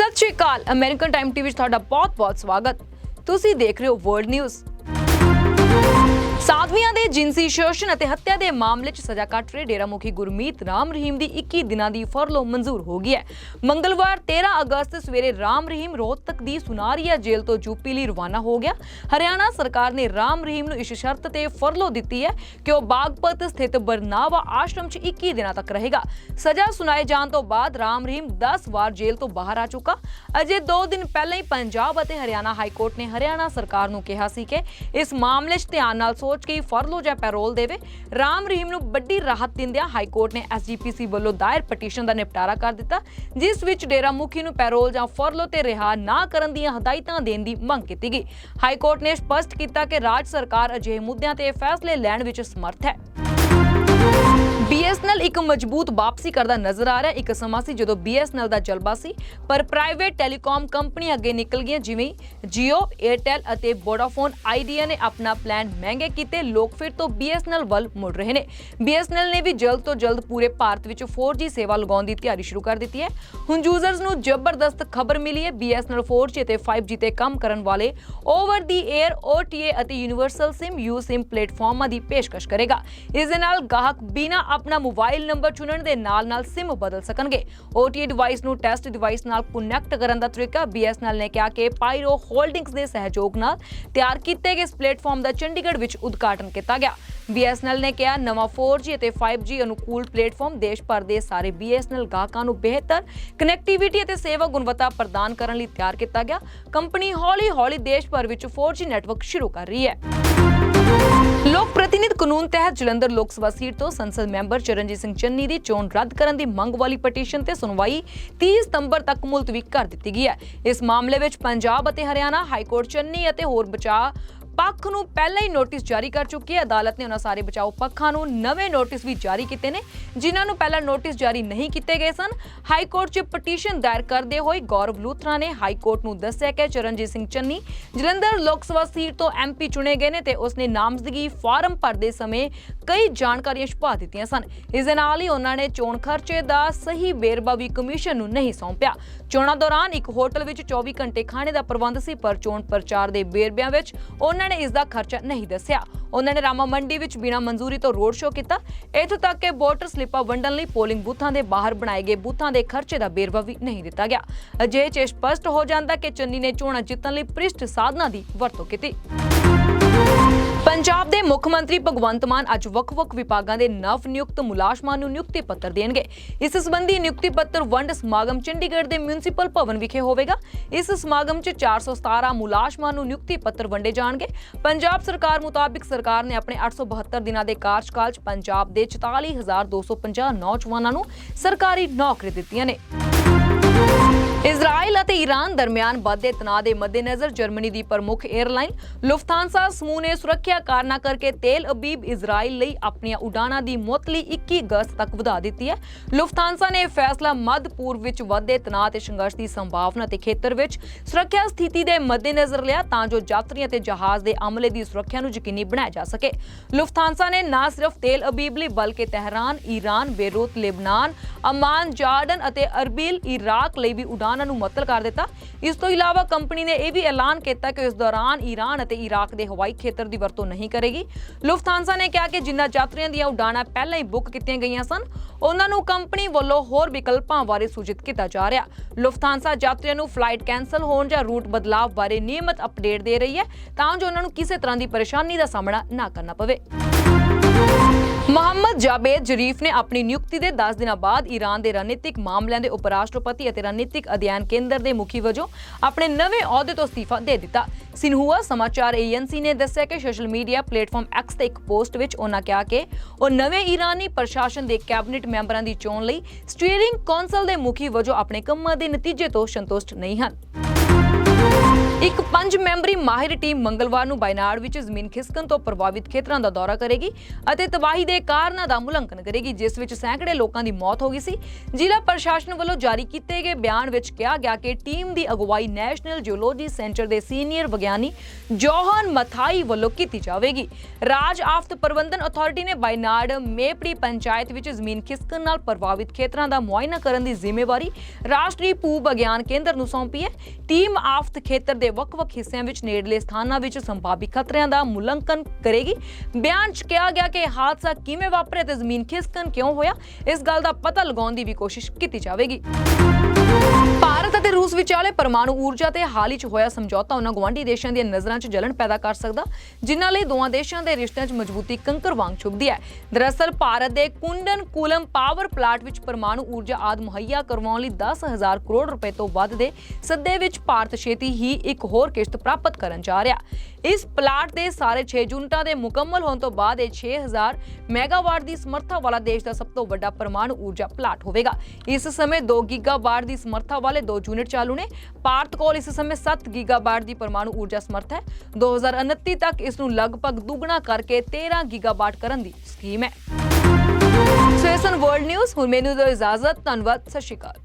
ਸਤਿ ਸ਼੍ਰੀ ਅਕਾਲ। ਅਮਰੀਕਨ ਟਾਈਮ ਟੀਵੀ 'ਚ ਤੁਹਾਡਾ ਬਹੁਤ-ਬਹੁਤ ਸਵਾਗਤ। ਤੁਸੀਂ ਦੇਖ ਰਹੇ ਹੋ ਵਰਲਡ ਨਿਊਜ਼ ਸਾਧਵੀਆਂ ਦੇ ਜਿੰਸੀ ਸ਼ੋਸ਼ਣ ਅਤੇ ਹੱਤਿਆ ਦੇ ਮਾਮਲੇ 'ਚ ਸਜ਼ਾ ਕੱਟ ਰਹੇ ਡੇਰਾ ਮੁਖੀ ਗੁਰਮੀਤ ਰਾਮ ਰਹੀਮ ਦੀ 21 ਦਿਨਾਂ ਦੀ ਫਰਲੋ ਮਨਜ਼ੂਰ ਹੋ ਗਈ ਹੈ। ਮੰਗਲਵਾਰ 13 ਅਗਸਤ ਸਵੇਰੇ ਰਾਮ ਰਹੀਮ ਰੋਹਤਕ ਦੀ ਸੁਨਾਰੀਆ ਜੇਲ੍ਹ ਤੋਂ ਯੂਪੀ ਲਈ ਰਵਾਨਾ ਹੋ ਗਿਆ। ਹਰਿਆਣਾ ਸਰਕਾਰ ਨੇ ਰਾਮ ਰਹੀਮ ਨੂੰ ਇਸ ਸ਼ਰਤ ਤੇ ਫਰਲੋ ਦਿੱਤੀ ਹੈ ਕਿ ਉਹ ਬਾਗਪਤ ਸਥਿਤ ਬਰਨਾਵਾ ਆਸ਼ਰਮ 'ਚ 21 ਦਿਨਾਂ ਤੱਕ ਰਹੇਗਾ। ਸਜ਼ਾ ਸੁਣਾਏ ਜਾਣ ਤੋਂ ਬਾਅਦ ਰਾਮ ਰਹੀਮ 10 ਵਾਰ ਜੇਲ੍ਹ ਤੋਂ ਬਾਹਰ ਆ ਚੁੱਕਾ। ਅਜੇ 2 ਦਿਨ ਪਹਿਲਾਂ ਹੀ ਪੰਜਾਬ ਅਤੇ ਹਰਿਆਣਾ ਹਾਈ ਕੋਰਟ ਨੇ ਹਰਿਆਣਾ ਸਰਕਾਰ ਨੂੰ ਕਿਹਾ ਸੀ ਕਿ ਇਸ ਮਾਮਲੇ 'ਚ ਧਿਆਨ ਨਾਲ ਸੋਚ ਕੇ ਫਰਲੋ ਜਾਂ ਪੈਰੋਲ ਦੇਵੇ, ਰਾਮ ਰਹੀਮ ਨੂੰ ਵੱਡੀ ਰਾਹਤ ਦਿੰਦਿਆਂ ਹਾਈ ਕੋਰਟ ਨੇ ਐਸਜੀਪੀਸੀ ਵੱਲੋਂ ਦਾਇਰ ਪਟੀਸ਼ਨ ਦਾ ਨਿਪਟਾਰਾ ਕਰ ਦਿੱਤਾ, ਜਿਸ ਵਿੱਚ ਡੇਰਾ ਮੁਖੀ ਨੂੰ ਪੈਰੋਲ ਜਾਂ ਫਰਲੋ ਤੇ ਰਿਹਾ ਨਾ ਕਰਨ ਦੀਆਂ ਹਦਾਇਤਾਂ ਦੇਣ ਦੀ ਮੰਗ ਕੀਤੀ ਗਈ। ਹਾਈ ਕੋਰਟ ਨੇ ਸਪਸ਼ਟ ਕੀਤਾ ਕਿ ਰਾਜ ਸਰਕਾਰ ਅਜਿਹੇ ਮੁੱਦਿਆਂ ਤੇ ਫੈਸਲੇ ਲੈਣ ਵਿੱਚ ਸਮਰੱਥ ਹੈ। BSNL ਇੱਕ ਮਜ਼ਬੂਤ ਵਾਪਸੀ ਕਰਦਾ ਨਜ਼ਰ ਆ ਰਿਹਾ। ਇੱਕ ਸਮਾਂ ਸੀ ਜਦੋਂ BSNL ਦਾ ਜਲਵਾ ਸੀ ਪਰ ਪ੍ਰਾਈਵੇਟ ਟੈਲੀਕਾਮ ਕੰਪਨੀਆਂ ਅੱਗੇ ਨਿਕਲ ਗਈਆਂ ਜਿਵੇਂ Jio, Airtel ਅਤੇ Vodafone Idea ਨੇ ਆਪਣਾ ਪਲਾਨ ਮਹਿੰਗੇ ਕੀਤੇ। ਲੋਕ ਫਿਰ ਤੋਂ BSNL ਵੱਲ ਮੁੜ ਰਹੇ ਨੇ। BSNL ਨੇ ਵੀ ਜਲਦ ਤੋਂ ਜਲਦ ਪੂਰੇ ਭਾਰਤ ਵਿੱਚ 4G ਸੇਵਾ ਲਗਾਉਣ ਦੀ ਤਿਆਰੀ ਸ਼ੁਰੂ ਕਰ ਦਿੱਤੀ ਹੈ। ਹੁਣ ਯੂਜ਼ਰਸ ਨੂੰ ਜ਼ਬਰਦਸਤ ਖਬਰ ਮਿਲੀ ਹੈ। BSNL 4G ਅਤੇ 5G ਤੇ ਕੰਮ ਕਰਨ ਵਾਲੇ ਓਵਰ ਦੀ 에ਅਰ OTA ਅਤੇ ਯੂਨੀਵਰਸਲ SIM ਯੂ SIM ਪਲੇਟਫਾਰਮਾਂ ਦੀ ਪੇਸ਼ਕਸ਼ ਕਰੇਗਾ। ਇਸ ਦੇ ਨਾਲ ਗਾਹਕ ਬਿਨਾਂ ਆਪਣਾ ਮੋਬਾਈਲ ਨੰਬਰ ਚੁਣਨ ਦੇ ਨਾਲ-ਨਾਲ SIM ਬਦਲ ਸਕਣਗੇ। OTA ਡਿਵਾਈਸ ਨੂੰ ਟੈਸਟ ਡਿਵਾਈਸ ਨਾਲ ਕਨੈਕਟ ਕਰਨ ਦਾ ਤਰੀਕਾ BSNL ਨੇ ਕਿਹਾ ਕਿ ਪਾਇਰੋ ਹੋਲਡਿੰਗਸ ਦੇ ਸਹਿਯੋਗ ਨਾਲ ਤਿਆਰ ਕੀਤੇ ਗਏ ਇਸ ਪਲੇਟਫਾਰਮ ਦਾ ਚੰਡੀਗੜ੍ਹ ਵਿੱਚ ਉਦਘਾਟਨ ਕੀਤਾ ਗਿਆ। BSNL ਨੇ ਕਿਹਾ, ਨਵਾਂ 4G ਅਤੇ 5G ਅਨੁਕੂਲ ਪਲੇਟਫਾਰਮ ਦੇਸ਼ ਭਰ ਦੇ ਸਾਰੇ BSNL ਗਾਹਕਾਂ ਨੂੰ ਬਿਹਤਰ ਕਨੈਕਟੀਵਿਟੀ ਅਤੇ ਸੇਵਾ ਗੁਣਵੱਤਾ ਪ੍ਰਦਾਨ ਕਰਨ ਲਈ ਤਿਆਰ ਕੀਤਾ ਗਿਆ। ਕੰਪਨੀ ਹੌਲੀ-ਹੌਲੀ ਦੇਸ਼ ਭਰ ਵਿੱਚ 4G ਨੈਟਵਰਕ ਸ਼ੁਰੂ ਕਰ ਰਹੀ ਹੈ। ਲੋਕ ਕਾਨੂੰਨ ਤਹਿਤ ਜਲੰਧਰ ਲੋਕ ਸਭਾ ਸੀਟ ਤੋਂ ਸੰਸਦ ਮੈਂਬਰ ਚਰਨਜੀਤ ਸਿੰਘ ਚੰਨੀ ਦੀ ਚੋਣ ਰੱਦ ਕਰਨ ਦੀ ਮੰਗ ਵਾਲੀ ਪਟੀਸ਼ਨ ਤੇ ਸੁਣਵਾਈ 30 ਸਤੰਬਰ ਤੱਕ ਮੁਲਤਵੀ ਕਰ ਦਿੱਤੀ ਗਈ ਹੈ। ਇਸ ਮਾਮਲੇ ਵਿੱਚ ਪੰਜਾਬ ਅਤੇ ਹਰਿਆਣਾ ਹਾਈ ਕੋਰਟ ਚੰਨੀ ਅਤੇ ਹੋਰ ਬਚਾਅ ਪੱਖ ਨੂੰ ਪਹਿਲਾਂ ਹੀ ਨੋਟਿਸ ਜਾਰੀ ਕਰ ਚੁੱਕੀ ਹੈ। ਅਦਾਲਤ ਨੇ ਉਹਨਾਂ ਸਾਰੇ ਬਚਾਓ ਪੱਖਾਂ ਨੂੰ ਨਵੇਂ ਨੋਟਿਸ ਵੀ ਜਾਰੀ ਕੀਤੇ ਨੇ, ਜਿਨ੍ਹਾਂ ਨੂੰ ਪਹਿਲਾਂ ਨੋਟਿਸ ਜਾਰੀ ਨਹੀਂ ਕੀਤੇ ਗਏ ਸਨ। ਹਾਈ ਕੋਰਟ 'ਚ ਪਟੀਸ਼ਨ ਦਾਇਰ ਕਰਦੇ ਹੋਏ ਗੌਰਵ ਲੂਥਰਾ ਨੇ ਹਾਈ ਕੋਰਟ ਨੂੰ ਦੱਸਿਆ ਕਿ ਚਰਨਜੀਤ ਸਿੰਘ ਚੰਨੀ ਜਲੰਧਰ ਲੋਕ ਸਭਾ ਸੀਟ ਤੋਂ ਐਮਪੀ ਚੁਣੇ ਗਏ ਨੇ ਤੇ ਉਸਨੇ ਨਾਮਜ਼ਦਗੀ ਫਾਰਮ ਭਰਦੇ ਸਮੇਂ ਕਈ ਜਾਣਕਾਰੀਆਂ ਛੁਪਾ ਦਿੱਤੀਆਂ ਸਨ। ਇਸ ਦੇ ਨਾਲ ਹੀ ਉਹਨਾਂ ਨੇ ਚੋਣ ਖਰਚੇ ਦਾ ਸਹੀ ਵੇਰਵਾ ਵੀ ਕਮਿਸ਼ਨ ਨੂੰ ਨਹੀਂ ਸੌਂਪਿਆ। ਚੋਣਾਂ ਦੌਰਾਨ ਇੱਕ ਹੋਟਲ ਵਿੱਚ 24 ਘੰਟੇ ਖਾਣੇ ਦਾ ਪ੍ਰਬੰਧ ਸੀ, ਪਰ ਚੋਣ ਪ੍ਰਚਾਰ ਦੇ ਵੇਰਵਿਆਂ ਵਿੱਚ ਉਹਨਾਂ ਨੇ ਇਸ ਦਾ ਖਰਚਾ ਨਹੀਂ ਦੱਸਿਆ। ਉਹਨਾਂ ਨੇ ਰਾਮਾ ਮੰਡੀ ਵਿੱਚ ਬਿਨਾਂ ਮਨਜ਼ੂਰੀ ਤੋਂ ਰੋਡ ਸ਼ੋਅ ਕੀਤਾ। ਇਥੋਂ ਤੱਕ ਕਿ ਵੋਟਰ ਸਲਿੱਪਾਂ ਵੰਡਣ ਲਈ ਪੋਲਿੰਗ ਬੂਥਾਂ ਦੇ ਬਾਹਰ ਬਣਾਏ ਗਏ ਬੂਥਾਂ ਦੇ ਖਰਚੇ ਦਾ ਵੇਰਵਾ ਵੀ ਨਹੀਂ ਦਿੱਤਾ ਗਿਆ। ਅਜੇ ਚ ਇਹ ਸਪਸ਼ਟ ਹੋ ਜਾਂਦਾ ਕਿ ਚੰਨੀ ਨੇ ਚੋਣਾਂ ਜਿੱਤਣ ਲਈ ਪ੍ਰਿਸ਼ਟ ਸਾਧਨਾਂ ਦੀ ਵਰਤੋਂ ਕੀਤੀ। ਪੰਜਾਬ ਦੇ ਮੁੱਖ ਮੰਤਰੀ ਭਗਵੰਤ ਮਾਨ ਅੱਜ ਵੱਖ-ਵੱਖ ਵਿਭਾਗਾਂ ਦੇ ਨਵ ਨਿਯੁਕਤ ਮੁਲਾਜ਼ਮਾਂ ਨੂੰ ਨਿਯੁਕਤੀ ਪੱਤਰ ਦੇਣਗੇ। ਇਸ ਸੰਬੰਧੀ ਨਿਯੁਕਤੀ ਪੱਤਰ ਵੰਡ ਸਮਾਗਮ ਚੰਡੀਗੜ੍ਹ ਦੇ ਮਿਊਨਿਸਪਲ ਭਵਨ ਵਿਖੇ ਹੋਵੇਗਾ। ਇਸ ਸਮਾਗਮ 'ਚ 417 ਮੁਲਾਜ਼ਮਾਂ ਨੂੰ ਨਿਯੁਕਤੀ ਪੱਤਰ ਵੰਡੇ ਜਾਣਗੇ। ਪੰਜਾਬ ਸਰਕਾਰ ਮੁਤਾਬਿਕ ਸਰਕਾਰ ਨੇ ਆਪਣੇ 872 ਦਿਨਾਂ ਦੇ ਕਾਰਜਕਾਲ 'ਚ ਪੰਜਾਬ ਦੇ 44250 ਨੌਜਵਾਨਾਂ ਨੂੰ ਸਰਕਾਰੀ ਨੌਕਰੀ ਦਿੱਤੀਆਂ ਨੇ। ਇਜ਼ਰਾਈਲ ਅਤੇ ਈਰਾਨ ਦਰਮਿਆਨ ਵੱਧਦੇ ਤਣਾਅ ਦੇ ਮੱਦੇਨਜ਼ਰ ਜਰਮਨੀ ਦੀ ਪ੍ਰਮੁੱਖ 에ਅਰਲਾਈਨ ਲੁਫਥਾਂਸਾ ਸਮੂਹ ਨੇ ਸੁਰੱਖਿਆ ਕਾਰਨਾਂ ਕਰਕੇ ਤੇਲ ਅਬੀਬ ਇਜ਼ਰਾਈਲ ਲਈ ਆਪਣੀਆਂ ਉਡਾਣਾਂ ਦੀ ਮੁਅੱਤਲੀ 21 ਅਗਸਤ ਤੱਕ ਵਧਾ ਦਿੱਤੀ ਹੈ। ਲੁਫਥਾਂਸਾ ਨੇ ਇਹ ਫੈਸਲਾ ਮੱਧ ਪੂਰਬ ਵਿੱਚ ਵੱਧਦੇ ਤਣਾਅ ਤੇ ਸੰਘਰਸ਼ ਦੀ ਸੰਭਾਵਨਾ ਤੇ ਖੇਤਰ ਵਿੱਚ ਸੁਰੱਖਿਆ ਸਥਿਤੀ ਦੇ ਮੱਦੇਨਜ਼ਰ ਲਿਆ ਤਾਂ ਜੋ ਯਾਤਰੀਆਂ ਤੇ ਜਹਾਜ਼ ਦੇ ਅਮਲੇ ਦੀ ਸੁਰੱਖਿਆ ਨੂੰ ਯਕੀਨੀ ਬਣਾਇਆ ਜਾ ਸਕੇ। ਲੁਫਥਾਂਸਾ ਨੇ ਨਾ ਸਿਰਫ ਤੇਲ ਅਬੀਬ ਲਈ ਬਲਕਿ Tehran, Iran, Beirut, ਲਿਬਨਾਨ, Amman, Jordan ਅਤੇ ਅਰਬੀਲ, ਇਰਾਕ ਲਈ ਵੀ ਉਡਾਣ ਨੂੰ ਮੁਅੱਤਲ ਕਰ ਦਿੱਤਾ। ਇਸ ਤੋਂ ਇਲਾਵਾ ਕੰਪਨੀ ਨੇ ਇਹ ਵੀ ਐਲਾਨ ਕੀਤਾ ਕਿ ਇਸ ਦੌਰਾਨ ਈਰਾਨ ਅਤੇ ਇਰਾਕ ਦੇ ਹਵਾਈ ਖੇਤਰ ਦੀ ਵਰਤੋਂ ਨਹੀਂ ਕਰੇਗੀ। ਲੁਫਥਾਂਸਾ ਨੇ ਕਿਹਾ ਕਿ ਜਿਨ੍ਹਾਂ ਯਾਤਰੀਆਂ ਦੀਆਂ ਉਡਾਣਾਂ ਪਹਿਲਾਂ ਹੀ ਬੁੱਕ ਕੀਤੀਆਂ ਗਈਆਂ ਸਨ, ਉਹਨਾਂ ਨੂੰ ਕੰਪਨੀ ਵੱਲੋਂ ਹੋਰ ਵਿਕਲਪਾਂ ਬਾਰੇ ਸੂਚਿਤ ਕੀਤਾ ਜਾ ਰਿਹਾ। ਲੁਫਥਾਂਸਾ ਯਾਤਰੀਆਂ ਨੂੰ ਫਲਾਈਟ ਕੈਂਸਲ ਹੋਣ ਜਾਂ ਰੂਟ ਬਦਲਾਅ ਬਾਰੇ ਨਿਯਮਤ ਅਪਡੇਟ ਦੇ ਰਹੀ ਹੈ, ਤਾਂ ਜੋ ਉਹਨਾਂ ਨੂੰ ਕਿਸੇ ਤਰ੍ਹਾਂ ਦੀ ਪਰੇਸ਼ਾਨੀ ਦਾ ਸਾਹਮਣਾ ਨਾ ਕਰਨਾ ਪਵੇ। ਮੁਹੰਮਦ ਜਾਬੇਦ ਜ਼ਰੀਫ ਨੇ ਆਪਣੀ ਨਿਯੁਕਤੀ ਦੇ 10 ਦਿਨਾਂ ਬਾਅਦ ਈਰਾਨ ਦੇ ਰਣਨੀਤਿਕ ਮਾਮਲਿਆਂ ਦੇ ਉਪ ਰਾਸ਼ਟਰਪਤੀ ਅਤੇ ਰਣਨੀਤਿਕ ਅਧਿਐਨ ਕੇਂਦਰ ਦੇ ਮੁਖੀ ਵਜੋਂ ਆਪਣੇ ਨਵੇਂ ਅਹੁਦੇ ਤੋਂ ਅਸਤੀਫਾ ਦੇ ਦਿੱਤਾ। ਸਿਨਹੂਆ ਸਮਾਚਾਰ ਏਜੰਸੀ ਨੇ ਦੱਸਿਆ ਕਿ ਸੋਸ਼ਲ ਮੀਡੀਆ ਪਲੇਟਫਾਰਮ ਐਕਸ ਤੇ ਇੱਕ ਪੋਸਟ ਵਿੱਚ ਉਹਨਾਂ ਕਿਹਾ ਕਿ ਉਹ ਨਵੇਂ ਈਰਾਨੀ ਪ੍ਰਸ਼ਾਸਨ ਦੇ ਕੈਬਨਿਟ ਮੈਂਬਰਾਂ ਦੀ ਚੋਣ ਲਈ ਸਟੀਅਰਿੰਗ ਕੌਂਸਲ ਦੇ ਮੁਖੀ ਵਜੋਂ ਆਪਣੇ ਕੰਮਾਂ ਦੇ ਨਤੀਜੇ ਤੋਂ ਸੰਤੁਸ਼ਟ ਨਹੀਂ ਹਨ। ਇੱਕ ਪੰਜ ਮੈਂਬਰੀ ਮਾਹਿਰ ਟੀਮ ਮੰਗਲਵਾਰ ਨੂੰ ਬਾਇਨਾੜ ਵਿੱਚ ਜ਼ਮੀਨ ਖਿਸਕਣ ਤੋਂ ਪ੍ਰਭਾਵਿਤ ਖੇਤਰਾਂ ਦਾ ਦੌਰਾ ਕਰੇਗੀ ਅਤੇ ਤਬਾਹੀ ਦੇ ਕਾਰਨਾਂ ਦਾ ਮੁਲਾਂਕਣ ਕਰੇਗੀ, ਜਿਸ ਵਿੱਚ ਸੈਂਕੜੇ ਲੋਕਾਂ ਦੀ ਮੌਤ ਹੋ ਗਈ ਸੀ। ਜ਼ਿਲ੍ਹਾ ਪ੍ਰਸ਼ਾਸਨ ਵੱਲੋਂ ਜਾਰੀ ਕੀਤੇ ਗਏ ਬਿਆਨ ਵਿੱਚ ਕਿਹਾ ਗਿਆ ਕਿ ਟੀਮ ਦੀ ਅਗਵਾਈ ਨੈਸ਼ਨਲ ਜਿਓਲੋਜੀ ਸੈਂਟਰ ਦੇ ਸੀਨੀਅਰ ਵਿਗਿਆਨੀ ਜੋਹਨ ਮਥਾਈ ਵੱਲੋਂ ਕੀਤੀ ਜਾਵੇਗੀ। ਰਾਜ ਆਫਤ ਪ੍ਰਬੰਧਨ ਅਥਾਰਟੀ ਨੇ ਬਾਇਨਾੜ ਮੇਪੜੀ ਪੰਚਾਇਤ ਵਿੱਚ ਜ਼ਮੀਨ ਖਿਸਕਣ ਨਾਲ ਪ੍ਰਭਾਵਿਤ ਖੇਤਰਾਂ ਦਾ ਮੁਆਇਨਾ ਕਰਨ ਦੀ ਜ਼ਿੰਮੇਵਾਰੀ ਰਾਸ਼ਟਰੀ ਭੂ ਵਿਗਿਆਨ ਕੇਂਦਰ ਨੂੰ ਸੌਂਪੀ ਹੈ। ਟੀਮ ਆਫਤ ਖੇਤਰ ਦੇ ਵੱਖ-ਵੱਖ ਹਿੱਸਿਆਂ ਵਿੱਚ, ਨੇੜਲੇ ਸਥਾਨਾਂ ਵਿੱਚ ਸੰਭਾਵੀ ਖਤਰਿਆਂ ਦਾ ਮੁਲਾਂਕਣ ਕਰੇਗੀ। ਬਿਆਨ 'ਚ ਕਿਹਾ ਗਿਆ ਕਿ ਹਾਦਸਾ ਕਿਵੇਂ ਵਾਪਰਿਆ ਤੇ ਜ਼ਮੀਨ ਖਿਸਕਣ ਕਿਉਂ ਹੋਇਆ, ਇਸ ਗੱਲ ਦਾ ਪਤਾ ਲਗਾਉਣ ਦੀ ਵੀ ਕੋਸ਼ਿਸ਼ ਕੀਤੀ ਜਾਵੇਗੀ। ਭਾਰਤ ਅਤੇ ਰੂਸ ਵਿਚਾਲੇ ਪਰਮਾਣੂ ਊਰਜਾ ਤੇ ਹਾਲ ਹੀ 'ਚ ਹੋਇਆ ਸਮਝੌਤਾ, ਉਹਨਾਂ ਗਵਾਂਢੀ ਦੇਸ਼ਾਂ ਦੀਆਂ ਨਜ਼ਰਾਂ 'ਚ ਜਲਣ ਪੈਦਾ ਕਰ ਸਕਦਾ, ਜਿਨ੍ਹਾਂ ਲਈ ਦੋਵਾਂ ਦੇਸ਼ਾਂ ਦੇ ਰਿਸ਼ਤਿਆਂ 'ਚ ਮਜ਼ਬੂਤੀ ਕੰਕਰ ਵਾਂਗ ਚੁਭਦੀ ਹੈ। ਦਰਅਸਲ, ਭਾਰਤ ਦੇ ਕੁੰਡਨ ਕੂਲਮ ਪਾਵਰ ਪਲਾਂਟ ਵਿੱਚ ਪਰਮਾਣੂ ਊਰਜਾ ਆਦ ਮੁਹੱਈਆ ਕਰਵਾਉਣ ਲਈ 10000 ਕਰੋੜ ਰੁਪਏ ਤੋਂ ਵੱਧ ਦੇ ਸੱਦੇ ਵਿੱਚ ਭਾਰਤ ਛੇਤੀ ਹੀ ਇੱਕ ਹੋਰ ਕਿਸ਼ਤ ਪ੍ਰਾਪਤ ਕਰਨ ਜਾ ਰਿਹਾ ਇਸ ਪਲਾਂਟ ਦੇ ਸਾਰੇ 6 ਯੂਨਿਟਾਂ ਦੇ ਮੁਕੰਮਲ ਹੋਣ ਤੋਂ ਬਾਅਦ ਇਹ 6000 ਮੈਗਾਵਾਟ ਦੀ ਸਮਰੱਥਾ ਵਾਲਾ ਦੇਸ਼ ਦਾ ਸਭ ਤੋਂ ਵੱਡਾ ਪਰਮਾਣੂ ਊਰਜਾ ਪਲਾਂਟ ਹੋਵੇਗਾ। ਇਸ ਸਮੇਂ 2 ਗੀਗਾਵਾਟ ਦੀ ਸਮਰੱਥਾ ਵਾਲੇ ਦੋ ਯੂਨਿਟ ਚਾਲੂ ਨੇ। ਭਾਰਤ ਕੋਲ ਇਸ ਸਮੇਂ 7 ਗੀਗਾਵਾਟ ਦੀ ਪਰਮਾਣੂ ਊਰਜਾ ਸਮਰੱਥਾ ਹੈ। 2029 ਤੱਕ ਇਸ ਨੂੰ ਲਗਭਗ ਦੁੱਗਣਾ ਕਰਕੇ 13 ਗੀਗਾਵਾਟ ਕਰਨ ਦੀ ਸਕੀਮ ਹੈ। ਸੋ ਵਰਲਡ ਨਿਊਜ਼, ਹੁਣ ਮੈਨੂੰ ਦਿਓ ਇਜਾਜ਼ਤ। ਧੰਨਵਾਦ। ਸਤਿ ਸ਼੍ਰੀ ਅਕਾਲ।